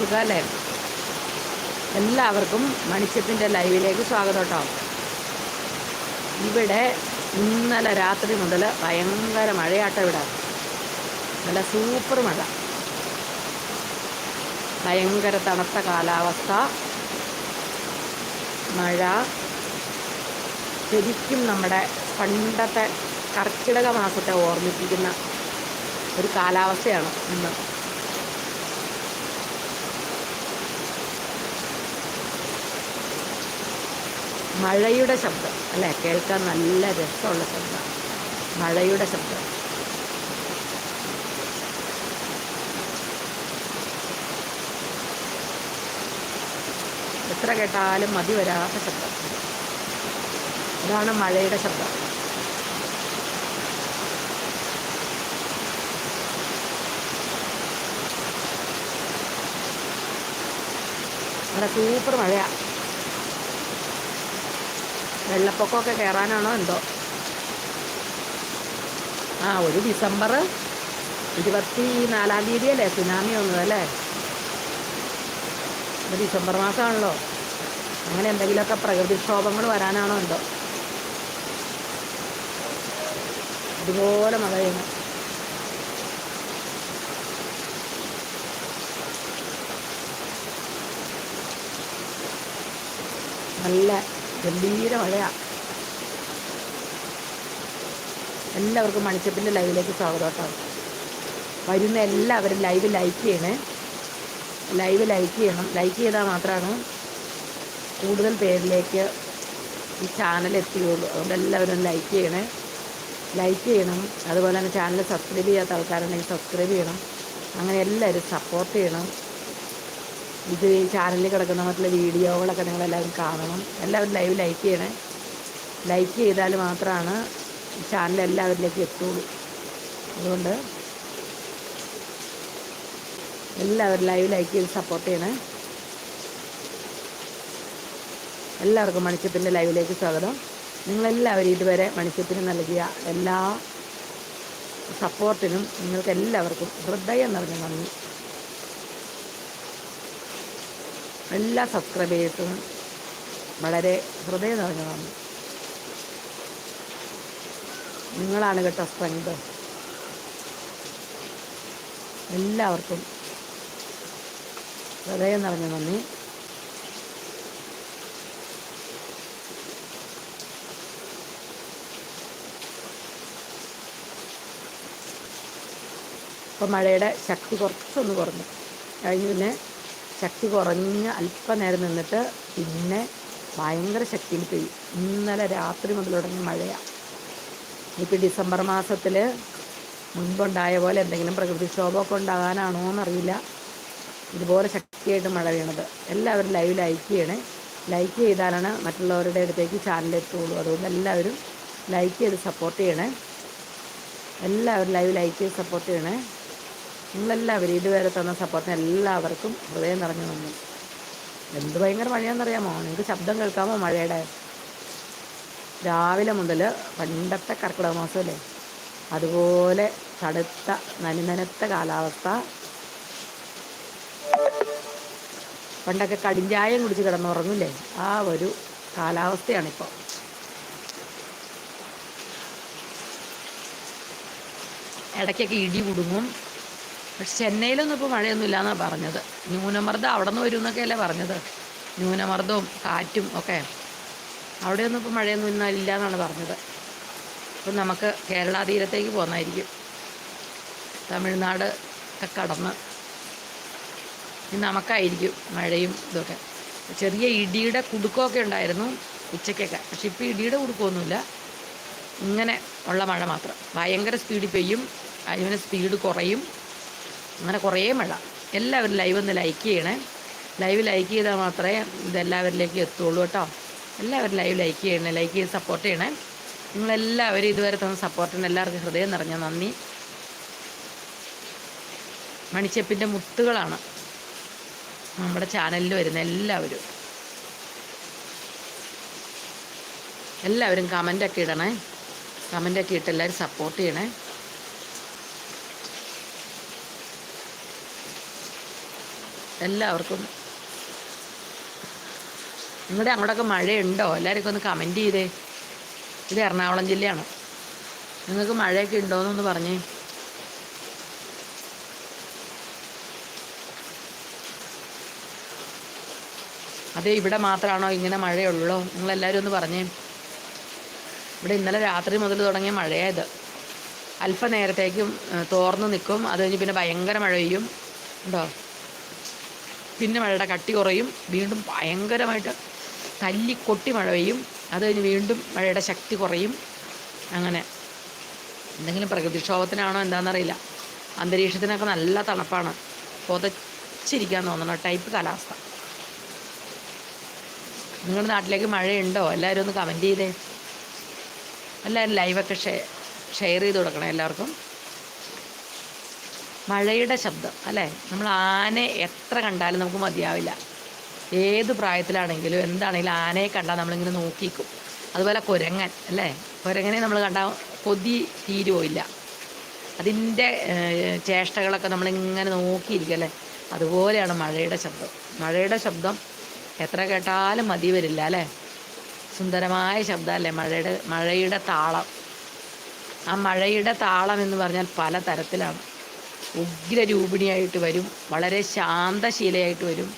സുഖമല്ലേ എല്ലാവർക്കും മണിച്ചത്തിന്റെ ലൈവിലേക്ക് സ്വാഗതം കേട്ടോ. ഇവിടെ ഇന്നലെ രാത്രി മുതൽ ഭയങ്കര മഴയാട്ടോ ഇവിടെ. നല്ല സൂപ്പർ മഴ. ഭയങ്കര തണുത്ത കാലാവസ്ഥ. മഴ. ശരിക്കും നമ്മുടെ പണ്ടത്തെ കർക്കിടക മാസത്തെ ഓർമ്മിപ്പിക്കുന്ന ഒരു കാലാവസ്ഥയാണ് ഇന്ന്. മഴയുടെ ശബ്ദം. അല്ലേ? കേൾക്കാൻ നല്ല രസമുള്ള ശബ്ദം. മഴയുടെ ശബ്ദം. എത്ര കേട്ടാലും മതി വരാത്ത ശബ്ദം. അതാണ് മഴയുടെ ശബ്ദം. നല്ല സൂപ്പർ മഴയാണ് വെള്ളപ്പൊക്കമൊക്കെ കയറാനാണോ എന്തോ? ആ ഒരു ഡിസംബർ ഇരുപത്തി നാലാം തീയതി അല്ലേ? സുനാമി വന്നത് അല്ലേ? ഡിസംബർ മാസമാണല്ലോ. അങ്ങനെ എന്തെങ്കിലുമൊക്കെ പ്രകൃതിക്ഷോഭങ്ങൾ വരാനാണോ എന്തോ? ഇതുപോലെ മഴ നല്ല ഗംഭീര മഴയാണ് എല്ലാവർക്കും മണിച്ചപ്പിന്റെ ലൈവിലേക്ക് സ്വാഗതം കേട്ടോ. വരുന്ന എല്ലാവരും ലൈവ് ലൈക്ക് ചെയ്യണേ. ലൈവ് ലൈക്ക് ചെയ്യണം. ലൈക്ക് ചെയ്താൽ മാത്രമാണ് കൂടുതൽ പേരിലേക്ക് ഈ ചാനൽ എത്തിയുള്ളൂ. അതുകൊണ്ട് എല്ലാവരും ലൈക്ക് ചെയ്യണേ. ലൈക്ക് ചെയ്യണം. അതുപോലെ തന്നെ ചാനൽ സബ്സ്ക്രൈബ് ചെയ്യാത്ത ആൾക്കാരുണ്ടെങ്കിൽ സബ്സ്ക്രൈബ് ചെയ്യണം. അങ്ങനെ എല്ലാവരും സപ്പോർട്ട് ചെയ്യണം. ഇത് ചാനലിൽ കിടക്കുന്ന മറ്റുള്ള വീഡിയോകളൊക്കെ നിങ്ങളെല്ലാവരും കാണണം. എല്ലാവരും ലൈവ് ലൈക്ക് ചെയ്യണേ. ലൈക്ക് ചെയ്താൽ മാത്രമാണ് ചാനൽ എല്ലാവരിലേക്ക് എത്തുള്ളൂ. അതുകൊണ്ട് എല്ലാവരും ലൈവ് ലൈക്ക് ചെയ്ത് സപ്പോർട്ട് ചെയ്യണേ. എല്ലാവർക്കും മണിച്ചത്തിന്റെ ലൈവിലേക്ക് സ്വാഗതം. നിങ്ങളെല്ലാവരും ഇതുവരെ മണിച്ചത്തിന് നൽകിയ എല്ലാ സപ്പോർട്ടിനും നിങ്ങൾക്ക് എല്ലാവർക്കും ഹൃദയം നിറഞ്ഞ നന്ദി. എല്ലാ സബ്സ്ക്രൈബേഴ്സും വളരെ ഹൃദയം നിറഞ്ഞതാണ്. നിങ്ങളാണ് കേട്ടോ സ്ട്രെങ്ത്. എല്ലാവർക്കും ഹൃദയം നിറഞ്ഞ നന്ദി. ഇപ്പം മഴയുടെ ശക്തി കുറച്ചൊന്ന് കുറഞ്ഞു. കഴിഞ്ഞ് പിന്നെ ശക്തി കുറഞ്ഞ് അല്പനേരം നിന്നിട്ട് പിന്നെ ഭയങ്കര ശക്തിയിൽ പെയ്യും. ഇന്നലെ രാത്രി മുതൽ തുടങ്ങിയ മഴയാണ് ഇപ്പം ഡിസംബർ മാസത്തിൽ മുൻപുണ്ടായ പോലെ എന്തെങ്കിലും പ്രകൃതിക്ഷോഭമൊക്കെ ഉണ്ടാകാനാണോ എന്നറിയില്ല. ഇതുപോലെ ശക്തിയായിട്ട് മഴ വീണത്. എല്ലാവരും ലൈവ് ലൈക്ക് ചെയ്യണേ. ലൈക്ക് ചെയ്താലാണ് മറ്റുള്ളവരുടെ അടുത്തേക്ക് ചാനൽ എത്തുള്ളൂ. അതുകൊണ്ട് എല്ലാവരും ലൈക്ക് ചെയ്ത് സപ്പോർട്ട് ചെയ്യണേ. എല്ലാവരും ലൈവ് ലൈക്ക് ചെയ്ത് സപ്പോർട്ട് ചെയ്യണേ. നിങ്ങളെല്ലാവരും ഇതുവരെ തന്ന സപ്പോർട്ടിന് എല്ലാവർക്കും ഹൃദയം നിറഞ്ഞു വന്നു എന്ത് ഭയങ്കര മഴയാണെന്നറിയാമോ നിങ്ങൾക്ക് ശബ്ദം കേൾക്കാമോ മഴയുടെ? രാവിലെ മുതൽ പണ്ടത്തെ കർക്കിടക മാസമല്ലേ അതുപോലെ തടുത്ത നനുനനത്ത കാലാവസ്ഥ. പണ്ടൊക്കെ കടിഞ്ചായം കുടിച്ച് കിടന്നുറങ്ങില്ലേ? ആ ഒരു കാലാവസ്ഥയാണിപ്പോൾ ഇടയ്ക്കൊക്കെ ഇടി കുടുങ്ങും. പക്ഷെ ചെന്നൈയിലൊന്നും ഇപ്പോൾ മഴയൊന്നും ഇല്ലയെന്നാണ് പറഞ്ഞത്. ന്യൂനമർദ്ദം അവിടെ നിന്ന് വരും എന്നൊക്കെയല്ലേ പറഞ്ഞത്. ന്യൂനമർദ്ദവും കാറ്റും ഒക്കെ. അവിടെയൊന്നും ഇപ്പോൾ മഴയൊന്നും ഇന്നാലില്ല എന്നാണ് പറഞ്ഞത്. അപ്പം നമുക്ക് കേരള തീരത്തേക്ക് പോകുന്നതായിരിക്കും തമിഴ്നാട് ഒക്കെ കടന്ന് നമുക്കായിരിക്കും മഴയും ഇതൊക്കെ. ചെറിയ ഇടിയുടെ കുടുക്കമൊക്കെ ഉണ്ടായിരുന്നു ഉച്ചയ്ക്കൊക്കെ. പക്ഷെ ഇപ്പോൾ ഇടിയുടെ കുടുക്കമൊന്നുമില്ല. ഇങ്ങനെ ഉള്ള മഴ മാത്രം. ഭയങ്കര സ്പീഡിൽ പെയ്യും. അതിന് സ്പീഡ് കുറയും. അങ്ങനെ കുറേ മഴ. എല്ലാവരും ലൈവ് ഒന്ന് ലൈക്ക് ചെയ്യണേ. ലൈവ് ലൈക്ക് ചെയ്താൽ മാത്രമേ ഇതെല്ലാവരിലേക്ക് എത്തുള്ളൂ കേട്ടോ. എല്ലാവരും ലൈവ് ലൈക്ക് ചെയ്യണേ ലൈക്ക് ചെയ്ത് സപ്പോർട്ട് ചെയ്യണേ. നിങ്ങളെല്ലാവരും ഇതുവരെ തന്ന സപ്പോർട്ടിന് എല്ലാവർക്കും ഹൃദയം നിറഞ്ഞ നന്ദി. മണിച്ചെപ്പിന്റെ മുത്തുകളാണ് നമ്മുടെ ചാനലിൽ വരുന്ന എല്ലാവരും. എല്ലാവരും കമന്റൊക്കെ ഇടണേ. കമന്റൊക്കെ ഇട്ട് എല്ലാവരും സപ്പോർട്ട് ചെയ്യണേ. എല്ലാവർക്കും. നിങ്ങളുടെ അങ്ങോട്ടൊക്കെ മഴയുണ്ടോ? എല്ലാവർക്കും ഒന്ന് കമന്റ് ചെയ്തേ. ഇത് എറണാകുളം ജില്ലയാണ്. നിങ്ങൾക്ക് മഴയൊക്കെ ഉണ്ടോയെന്നൊന്ന് പറഞ്ഞേ. അതെ ഇവിടെ മാത്രമാണോ ഇങ്ങനെ മഴയുള്ളൂ? നിങ്ങളെല്ലാവരും ഒന്ന് പറഞ്ഞേ. ഇവിടെ ഇന്നലെ രാത്രി മുതൽ തുടങ്ങിയ മഴയായത് അല്പനേരത്തേക്കും തോർന്ന് നിൽക്കും അത് കഴിഞ്ഞ് പിന്നെ ഭയങ്കര മഴ പെയ്യും. ഉണ്ടോ? പിന്നെ മഴയുടെ കട്ടി കുറയും. വീണ്ടും ഭയങ്കരമായിട്ട് തല്ലിക്കൊട്ടി മഴ പെയ്യും. അത് കഴിഞ്ഞ് വീണ്ടും മഴയുടെ ശക്തി കുറയും. അങ്ങനെ. എന്തെങ്കിലും പ്രകൃതിക്ഷോഭത്തിനാണോ എന്താണെന്നറിയില്ല അന്തരീക്ഷത്തിനൊക്കെ നല്ല തണുപ്പാണ്. പുതച്ചിരിക്കാൻ തോന്നണം ടൈപ്പ് കാലാവസ്ഥ. നിങ്ങളുടെ നാട്ടിലേക്ക് മഴയുണ്ടോ? എല്ലാവരും ഒന്ന് കമന്റ് ചെയ്തേ. എല്ലാവരും ലൈവൊക്കെ ഷെയർ ഷെയർ ചെയ്ത് കൊടുക്കണം എല്ലാവർക്കും. മഴയുടെ ശബ്ദം അല്ലേ? നമ്മൾ ആനയെ എത്ര കണ്ടാലും നമുക്ക് മതിയാവില്ല. ഏത് പ്രായത്തിലാണെങ്കിലും എന്താണെങ്കിലും ആനയെ കണ്ടാൽ നമ്മളിങ്ങനെ നോക്കിക്കും. അതുപോലെ കുരങ്ങൻ അല്ലേ? കുരങ്ങനെ നമ്മൾ കണ്ടാൽ കൊതി തീരുമില്ല അതിന്റെ ചേഷ്ടകളൊക്കെ നമ്മളിങ്ങനെ നോക്കിയിരിക്കും അല്ലേ? അതുപോലെയാണ് മഴയുടെ ശബ്ദം. മഴയുടെ ശബ്ദം എത്ര കേട്ടാലും മതി വരില്ല അല്ലേ? സുന്ദരമായ ശബ്ദമല്ലേ മഴയുടെ മഴയുടെ താളം. ആ മഴയുടെ താളം എന്ന് പറഞ്ഞാൽ പല തരത്തിലാണ് ഉഗ്രരൂപിണിയായിട്ട് വരും. വളരെ ശാന്തശീലയായിട്ട് വരും.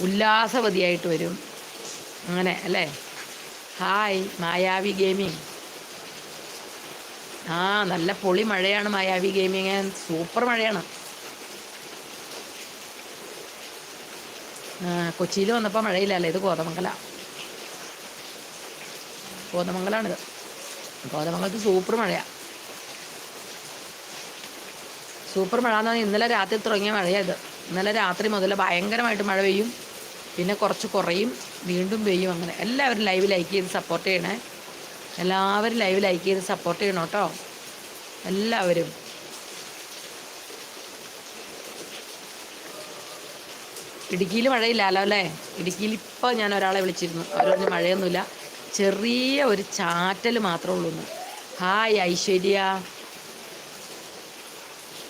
ഉല്ലാസവതിയായിട്ട് വരും. അങ്ങനെ അല്ലേ? ഹായ് മായാവി ഗെയിമിങ് ആ നല്ല പൊളി മഴയാണ് മായാവി ഗെയിമിങ് സൂപ്പർ മഴയാണ്. കൊച്ചിയിൽ വന്നപ്പോൾ മഴയില്ലല്ലേ? ഇത് കോതമംഗല കോതമംഗലാണിത് കോതമംഗലത്ത് സൂപ്പർ മഴയാണ് സൂപ്പർ മഴ എന്ന് പറഞ്ഞാൽ ഇന്നലെ രാത്രി തുടങ്ങിയ മഴയത് ഇന്നലെ രാത്രി മുതൽ ഭയങ്കരമായിട്ട് മഴ പെയ്യും. പിന്നെ കുറച്ച് കുറയും. വീണ്ടും പെയ്യും അങ്ങനെ. എല്ലാവരും ലൈവ് ലൈക്ക് ചെയ്ത് സപ്പോർട്ട് ചെയ്യണേ. എല്ലാവരും ലൈവ് ലൈക്ക് ചെയ്ത് സപ്പോർട്ട് ചെയ്യണം കേട്ടോ. എല്ലാവരും. ഇടുക്കിയിൽ മഴയില്ലല്ലോ അല്ലേ? ഇടുക്കിയിൽ ഇപ്പോൾ ഞാൻ ഒരാളെ വിളിച്ചിരുന്നു. അവർ മഴയൊന്നുമില്ല. ചെറിയ ഒരു ചാറ്റൽ മാത്രമേ ഉള്ളൂ ഹായ് ഐശ്വര്യ.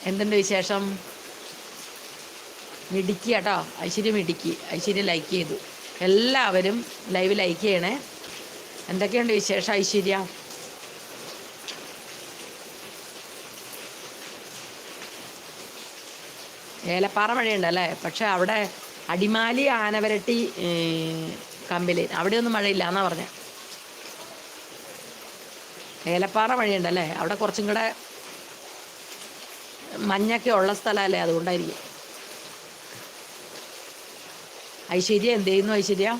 എന്തുണ്ട് വിശേഷം? മിടുക്കി കേട്ടോ ഐശ്വര്യം മിടുക്കി. ഐശ്വര്യം ലൈക്ക് ചെയ്തു. എല്ലാവരും ലൈവ് ലൈക്ക് ചെയ്യണേ. എന്തൊക്കെയുണ്ട് വിശേഷം ഐശ്വര്യ? ഏലപ്പാറ മഴയുണ്ടല്ലേ പക്ഷെ അവിടെ അടിമാലി ആനവരട്ടി കമ്പിലി. അവിടെയൊന്നും മഴയില്ല എന്നാ പറഞ്ഞത് ഏലപ്പാറ മഴയുണ്ടല്ലേ അവിടെ കുറച്ചും കൂടെ മഞ്ഞൊക്കെ ഉള്ള സ്ഥലമല്ലേ അതുകൊണ്ടായിരിക്കും. ഐശ്വര്യ എന്ത് ചെയ്യുന്നു ഐശ്വര്യ?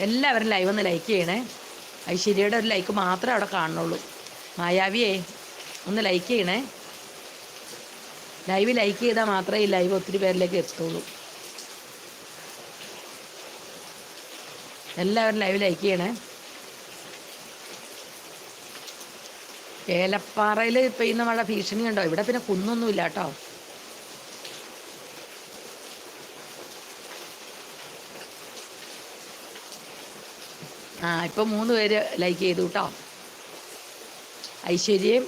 എല്ലാവരും ലൈവ് ഒന്ന് ലൈക്ക് ചെയ്യണേ. ഐശ്വര്യയുടെ ഒരു ലൈക്ക് മാത്രമേ അവിടെ കാണുന്നുള്ളൂ. മായാവിയെ ഒന്ന് ലൈക്ക് ചെയ്യണേ. ലൈവ് ലൈക്ക് ചെയ്താൽ മാത്രമേ ഈ ലൈവ് ഒത്തിരി പേരിലേക്ക് എത്തുള്ളൂ. എല്ലാവരും ലൈവ് ലൈക്ക് ചെയ്യണേ. ഏലപ്പാറയിൽ പെയ്യുന്ന മഴ ഭീഷണി ഉണ്ടോ? ഇവിടെ പിന്നെ കുന്നൊന്നുമില്ല കേട്ടോ. ആ ഇപ്പം മൂന്ന് പേര് ലൈക്ക് ചെയ്തു കേട്ടോ. ഐശ്വര്യയും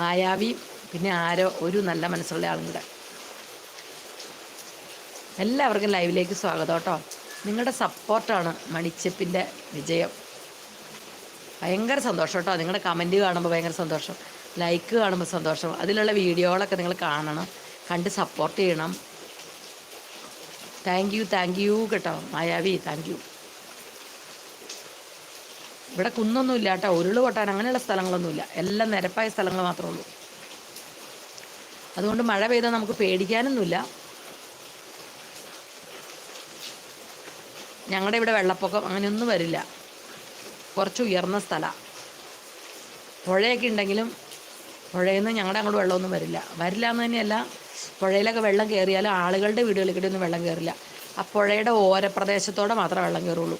മായാവിയും പിന്നെ ആരോ ഒരു നല്ല മനസ്സുള്ള ആളും കൂടെ. എല്ലാവർക്കും ലൈവിലേക്ക് സ്വാഗതം കേട്ടോ. നിങ്ങളുടെ സപ്പോർട്ടാണ് മണിച്ചപ്പിന്റെ വിജയം. ഭയങ്കര സന്തോഷം കേട്ടോ. നിങ്ങളുടെ കമന്റ് കാണുമ്പോൾ ഭയങ്കര സന്തോഷം. ലൈക്ക് കാണുമ്പോൾ സന്തോഷം. അതിലുള്ള വീഡിയോകളൊക്കെ നിങ്ങൾ കാണണം. കണ്ട് സപ്പോർട്ട് ചെയ്യണം. താങ്ക് യു താങ്ക് യു കേട്ടോ. മായാവി താങ്ക് യു ഇവിടെ കുന്നൊന്നും ഇല്ല കേട്ടോ. ഉരുൾ പൊട്ടാൻ അങ്ങനെയുള്ള സ്ഥലങ്ങളൊന്നുമില്ല എല്ലാം നിരപ്പായ സ്ഥലങ്ങൾ മാത്രമേ ഉള്ളൂ. അതുകൊണ്ട് മഴ പെയ്താൽ നമുക്ക് പേടിക്കാനൊന്നുമില്ല. ഞങ്ങളുടെ ഇവിടെ വെള്ളപ്പൊക്കം അങ്ങനെയൊന്നും വരില്ല. കുറച്ച് ഉയർന്ന സ്ഥലമാണ് പുഴയൊക്കെ ഉണ്ടെങ്കിലും പുഴയിൽ നിന്ന് ഞങ്ങളുടെ അങ്ങോട്ട് വെള്ളമൊന്നും വരില്ല. വരില്ല എന്ന് തന്നെയല്ല പുഴയിലൊക്കെ വെള്ളം കയറിയാലും ആളുകളുടെ വീടുകളിൽ ഒന്നും വെള്ളം കയറില്ല ആ പുഴയുടെ ഓരപ്രദേശത്തോടെ മാത്രമേ വെള്ളം കയറുള്ളൂ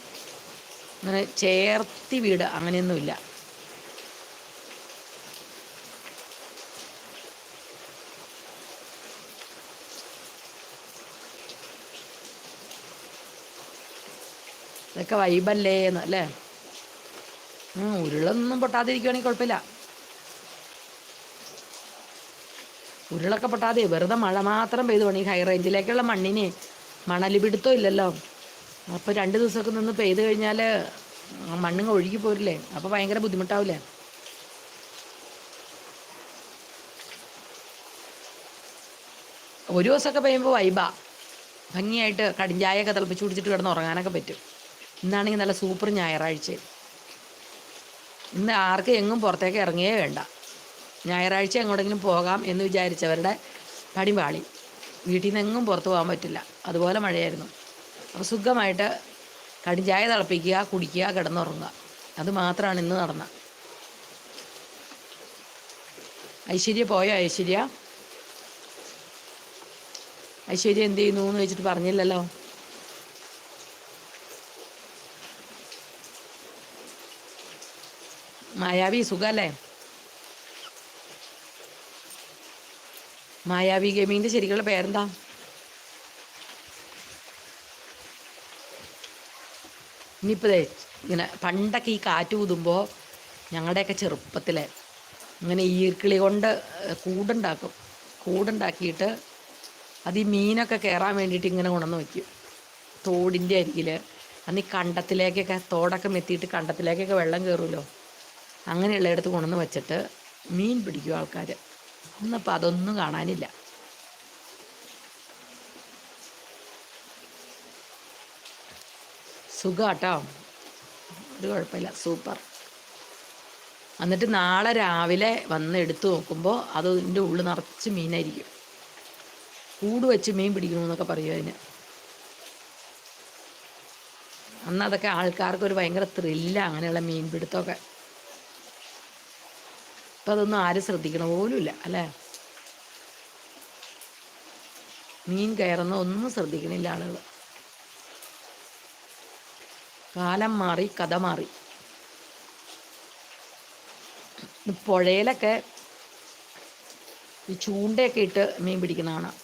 അങ്ങനെ ചേർത്തി വീട് അങ്ങനെയൊന്നുമില്ല. ഇതൊക്കെ വൈബല്ലേ എന്ന് അല്ലേ? ഉരുളൊന്നും പൊട്ടാതിരിക്കുവാണെങ്കിൽ കുഴപ്പമില്ല ഉരുളൊക്കെ പൊട്ടാതെ വെറുതെ മഴ മാത്രം പെയ്തു ഈ ഹൈ റേഞ്ചിലേക്കുള്ള മണ്ണിന് മണൽ പിടുത്തം ഇല്ലല്ലോ അപ്പോൾ രണ്ട് ദിവസമൊക്കെ നിന്ന് പെയ്ത് കഴിഞ്ഞാൽ മണ്ണിങ്ങ് ഒഴുകി പോരില്ലേ? അപ്പോൾ ഭയങ്കര ബുദ്ധിമുട്ടാവില്ലേ ഒരു ദിവസമൊക്കെ പെയ്യുമ്പോൾ വൈബ. ഭംഗിയായിട്ട് കടിഞ്ചായൊക്കെ തിളപ്പിച്ച് കുടിച്ചിട്ട് കിടന്ന് ഉറങ്ങാനൊക്കെ പറ്റും. ഇന്നാണെങ്കിൽ നല്ല സൂപ്പർ ഞായറാഴ്ച ഇന്ന് ആർക്കും എങ്ങും പുറത്തേക്ക് ഇറങ്ങിയേ വേണ്ട. ഞായറാഴ്ച എങ്ങോട്ടെങ്കിലും പോകാം എന്ന് വിചാരിച്ചവരുടെ പടിപാളി വീട്ടിൽ നിന്ന് എങ്ങും പുറത്ത് പോകാൻ പറ്റില്ല. അതുപോലെ മഴയായിരുന്നു. അപ്പോൾ സുഖമായിട്ട് കടിഞ്ചായ തിളപ്പിക്കുക കുടിക്കുക കിടന്നുറങ്ങുക. അത് മാത്രമാണ് ഇന്ന് നടന്ന. ഐശ്വര്യ പോയോ? ഐശ്വര്യ? ഐശ്വര്യ എന്ത് ചെയ്യുന്നു എന്ന് വെച്ചിട്ട് പറഞ്ഞില്ലല്ലോ? മായാവി സുഖല്ലേ? മായാവി ഗെയിമിങ്ങിന്റെ ശരിക്കുള്ള പേരെന്താ? ഇനിയിപ്പോൾ ഇങ്ങനെ പണ്ടൊക്കെ ഈ കാറ്റ് ഊതുമ്പോൾ ഞങ്ങളുടെയൊക്കെ ചെറുപ്പത്തിൽ ഇങ്ങനെ ഈർക്കിളി കൊണ്ട് കൂടുണ്ടാക്കും. കൂടുണ്ടാക്കിയിട്ട് അത് ഈ മീനൊക്കെ കയറാൻ വേണ്ടിയിട്ട് ഇങ്ങനെ കൊണ്ടുവന്ന് വയ്ക്കും തോടിന്റെ അരികിൽ അന്ന് ഈ കണ്ടത്തിലേക്കൊക്കെ തോടൊക്കെ മെത്തിയിട്ട് കണ്ടത്തിലേക്കൊക്കെ വെള്ളം കയറുമല്ലോ അങ്ങനെയുള്ള ഇടത്ത് കൊണ്ടുവന്ന് വെച്ചിട്ട് മീൻ പിടിക്കും ആൾക്കാർ ഇന്നിപ്പോൾ അതൊന്നും കാണാനില്ല. സുഖാട്ടോ? ഒരു കുഴപ്പമില്ല. സൂപ്പർ. എന്നിട്ട് നാളെ രാവിലെ വന്ന് എടുത്തു നോക്കുമ്പോൾ അത് ഇതിന്റെ ഉള്ളിൽ നിറച്ച് മീനായിരിക്കും. കൂട് വെച്ച് മീൻ പിടിക്കണമെന്നൊക്കെ പറയും അതിന്. അന്ന് അതൊക്കെ ആൾക്കാർക്ക് ഒരു ഭയങ്കര ത്രില്ല അങ്ങനെയുള്ള മീൻ പിടുത്തമൊക്കെ. ഇപ്പം അതൊന്നും ആരും ശ്രദ്ധിക്കണ പോലുമില്ല അല്ലേ? മീൻ കയറുന്ന ഒന്നും ശ്രദ്ധിക്കണില്ല ആളുകൾ കാലം മാറി കഥ മാറി. പുഴയിലൊക്കെ ഈ ചൂണ്ടയൊക്കെ ഇട്ട് മീൻ പിടിക്കുന്ന കാണാം.